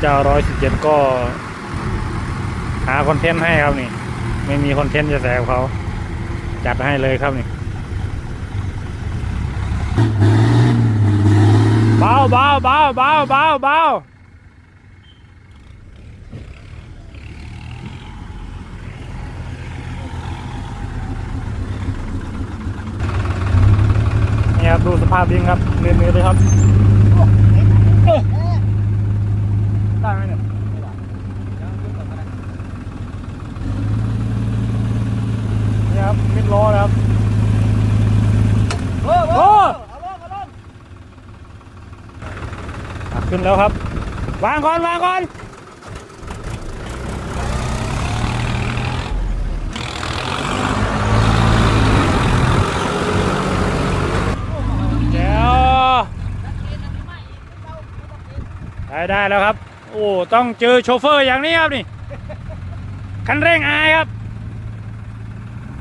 เจ้าร้อยสิบเจ็ดก็ หาคอนเทนต์ให้ครับนี่ ไม่มีคอนเทนต์จะแสบเขาจัดให้เลยครับนี่เบาเบาเบาเบาเบาเบาเนี่ครับดูสภาพดินครับเนื้อเนื้เลยครับได้ไหมเนี่ย นี่ครับมิดล้อแล้วครับโอ้โอ้เอาลงเอาลงอะขึ้นแล้วครับ วางก่อน วางก่อนเดี๋ยวได้ได้แล้วครับ โอ้ ต้องเจอโชเฟอร์อย่างนี้ครับนี่ คันเร่งอายครับ